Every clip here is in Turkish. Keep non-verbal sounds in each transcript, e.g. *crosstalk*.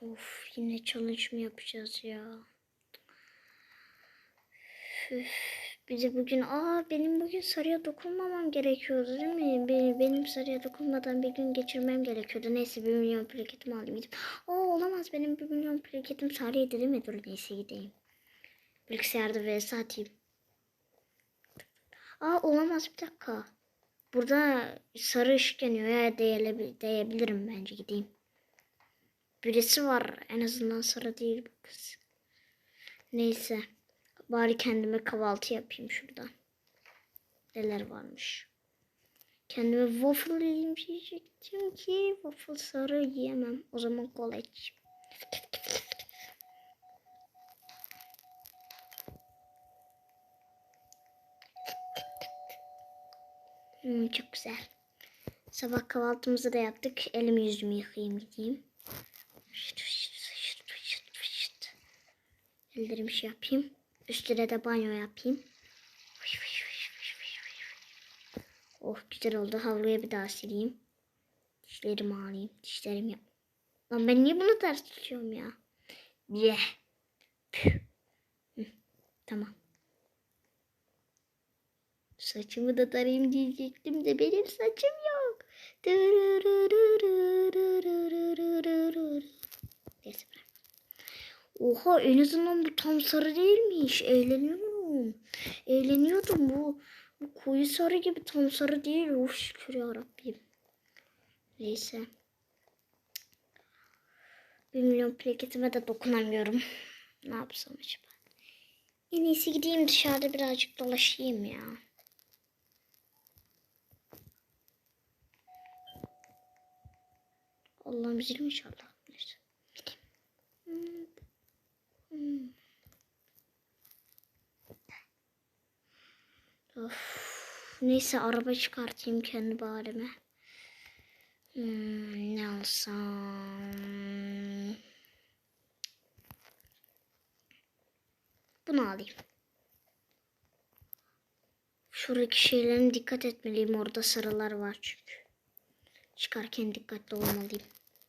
Of yine challenge yapacağız ya? Üf, bir de bugün aa benim bugün sarıya dokunmamam gerekiyordu değil mi? Benim, benim sarıya dokunmadan bir gün geçirmem gerekiyordu. Neyse bir milyon plaketimi alayım gidip. Aa olamaz benim bir milyon plaketim sarıydı değil mi? Dur neyse gideyim. Bilgisayarda vs atayım. Aa olamaz bir dakika. Burada sarı ışık yanıyor ya değebil değebilirim bence gideyim. Birisi var en azından sarı değil bu kız. Neyse. Bari kendime kahvaltı yapayım şuradan. Neler varmış. Kendime waffle yiyeyim diyecektim ki waffle sarı yiyemem. O zaman kola içeyim. Hmm, çok güzel. Sabah kahvaltımızı da yaptık. Elimi yüzümü yıkayayım gideyim. Ellerimi şey yapayım. Üstüne de banyo yapayım. Oh güzel oldu. Havluya bir daha sileyim. Dişlerimi alayım. Dişlerimi yap. Lan ben niye bunu ters tutuyorum ya? Ye. Tamam. Saçımı da tarayayım diyecektim de benim saçım yok. Neyse Oha en azından bu tam sarı değilmiş. Eğleniyorum. Eğleniyordum bu. Bu koyu sarı gibi tam sarı değil. Oh şükür yarabbim. Neyse. Bir milyon plaketime de dokunamıyorum. Ne yapsam acaba? En iyisi gideyim dışarıda birazcık dolaşayım ya. Allah'ım zil inşallah. Neyse. Hmm. Hmm. Of. Neyse araba çıkartayım kendi barime. Hmm, ne alsam? Bunu alayım. Şuradaki şeylerin dikkat etmeliyim. Orada sarılar var çünkü. Çıkarken dikkatli olmalıyım.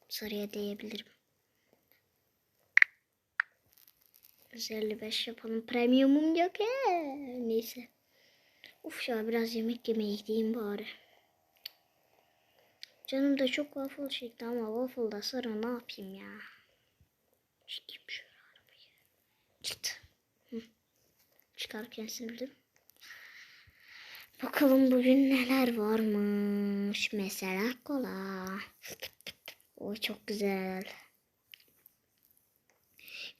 Sarıya değebilirim. 155 yapalım. Premiumum yok he. Neyse. Uf ya biraz yemek yemeye gideyim bari. Canım da çok waffle çekti ama waffle da sarı ne yapayım ya. Çekeyim şöyle arabayı. Çıt. Hı. Çıkarken sildim. Bakalım bugün neler varmış. Mesela kola. O çok güzel.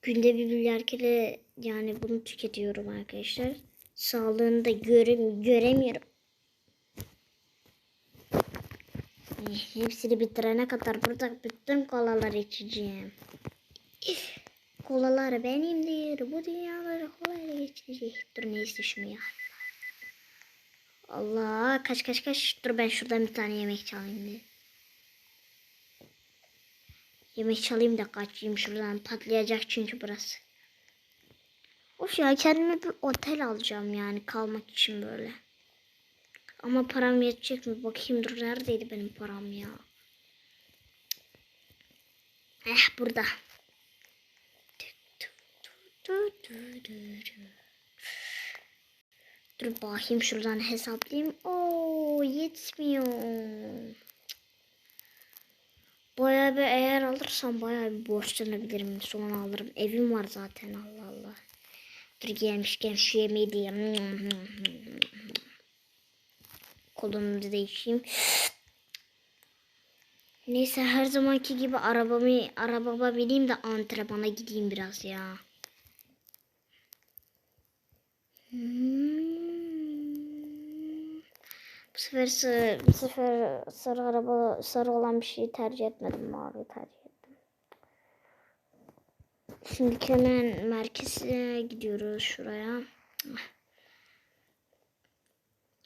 Günde bir milyar kere yani bunu tüketiyorum arkadaşlar. Sağlığını da görem göremiyorum. Hepsini bitirene kadar burada bütün kolaları içeceğim. Kolalar benimdir. Bu dünyaları kolayla geçecek. Dur neyse şunu ya. Allah kaç kaç kaç. Dur ben şuradan bir tane yemek çalayım bir. Yemek çalayım da kaçayım şuradan. Patlayacak çünkü burası. Of ya kendime bir otel alacağım yani kalmak için böyle. Ama param yetecek mi? Bakayım dur neredeydi benim param ya. Eh burada. Dur bakayım şuradan hesaplayayım. Oo yetmiyor. Bayağı bir eğer alırsam bayağı bir borçlanabilirim. Sonra alırım. Evim var zaten Allah Allah. Dur gelmişken şu yemeği de. Kolumu da değişeyim. Neyse her zamanki gibi arabamı arabama bineyim de antrenmana gideyim biraz ya. Hmm. Bu sefer bu sefer sarı araba sarı olan bir şeyi tercih etmedim mavi tercih. Şimdi hemen merkeze gidiyoruz şuraya.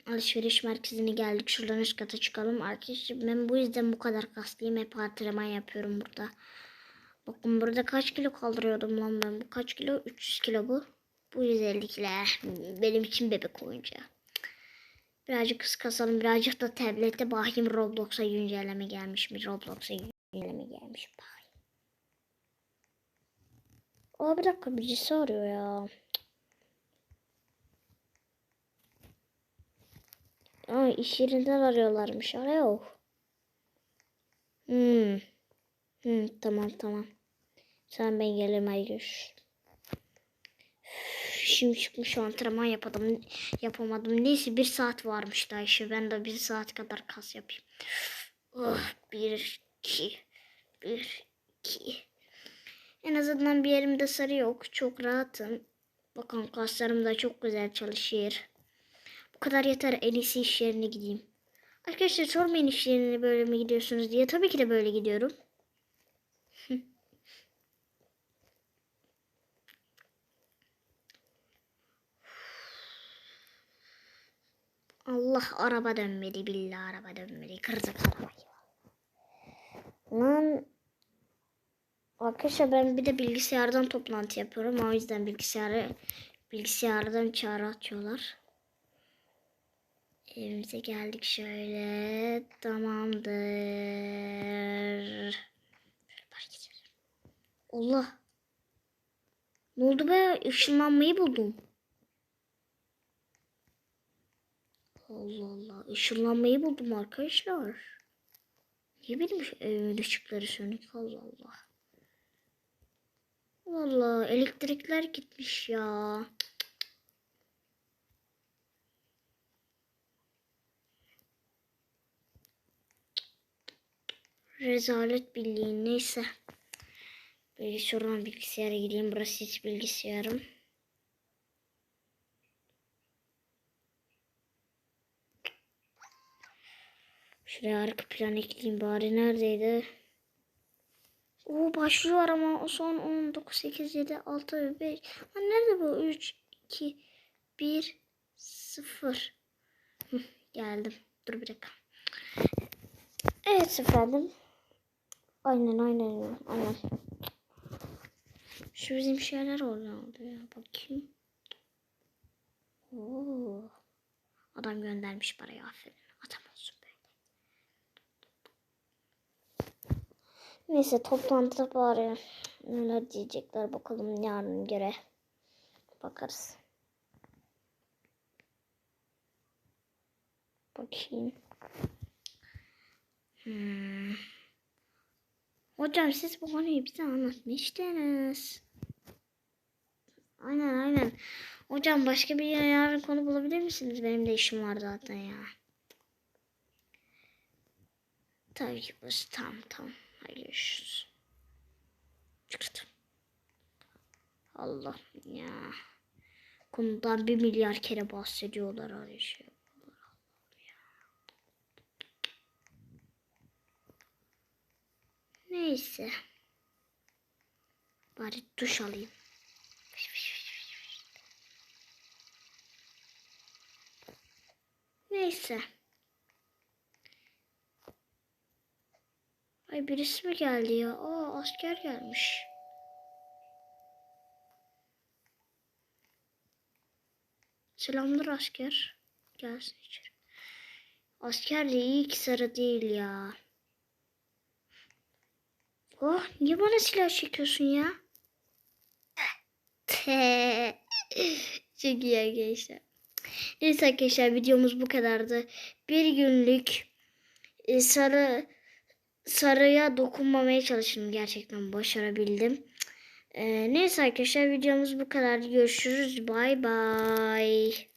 Alışveriş merkezine geldik. Şuradan üst kata çıkalım. Arkadaşlar ben bu yüzden bu kadar kaslıyım. Hep antrenman yapıyorum burada. Bakın burada kaç kilo kaldırıyordum lan ben. Bu kaç kilo? 300 kilo bu. Bu 150 kilo. Benim için bebek oyuncağı. Birazcık kız kasalım. Birazcık da tablette bakayım Roblox'a güncelleme gelmiş mi? Roblox'a Elime gelmiş bak. Aa bir dakika birisi arıyor ya. Aa iş yerinden arıyorlarmış. Alo. Hmm. Hmm, tamam tamam. Sen ben gelirim. Üf, Şimdi çıkmış antrenman yapamadım. Yapamadım. Neyse bir saat varmış daha işe. Ben de bir saat kadar kas yapayım. Oh, bir, iki, bir, iki. En azından bir yerimde sarı yok. Çok rahatım. Bakın kaslarım da çok güzel çalışıyor. Bu kadar yeter. En iyisi iş yerine gideyim. Arkadaşlar sormayın iş yerine böyle mi gidiyorsunuz diye. Tabii ki de böyle gidiyorum. *laughs* Allah araba dönmedi billahi araba dönmedi. Kırdık arabayı. Lan Arkadaşlar ben bir de bilgisayardan toplantı yapıyorum. O yüzden bilgisayarı bilgisayardan çağrı atıyorlar. Evimize geldik şöyle. Tamamdır. Allah. Ne oldu be? Işınlanmayı buldum. Allah Allah. Işınlanmayı buldum arkadaşlar. Niye benim evimin ışıkları sönük? Allah Allah. Valla elektrikler gitmiş ya. Rezalet bildiğin neyse. Böyle şuradan bilgisayara gideyim. Burası hiç bilgisayarım. Şuraya arka plan ekleyeyim bari. Neredeydi? Oo başlıyor ama o son 10, 9, 8, 7, 6, 5. Lan nerede bu? 3, 2, 1, 0. Hı, geldim. Dur bir dakika. Evet efendim. Aynen aynen aynen. Şu bizim şeyler oldu ya. Bakayım. Oo. Adam göndermiş parayı aferin. Adam olsun Neyse toplantıda bari neler diyecekler bakalım yarın göre bakarız. Bakayım. Hmm. Hocam siz bu konuyu bize anlatmıştınız. Aynen aynen. Hocam başka bir yarın konu bulabilir misiniz? Benim de işim var zaten ya. Tabii ki burası tamam tamam. Hadi görüşürüz. Çıktım. Allah ya. Konudan bir milyar kere bahsediyorlar her şey. Neyse. Bari duş alayım. Neyse. Ay birisi mi geldi ya? Aa asker gelmiş. Selamlar asker. Gelsin içeri. Asker de iyi ki sarı değil ya. Oh niye bana silah çekiyorsun ya? *laughs* Çok iyi arkadaşlar. Neyse arkadaşlar videomuz bu kadardı. Bir günlük e, sarı sarıya dokunmamaya çalıştım. Gerçekten başarabildim. Ee, neyse arkadaşlar videomuz bu kadar. Görüşürüz. Bay bay.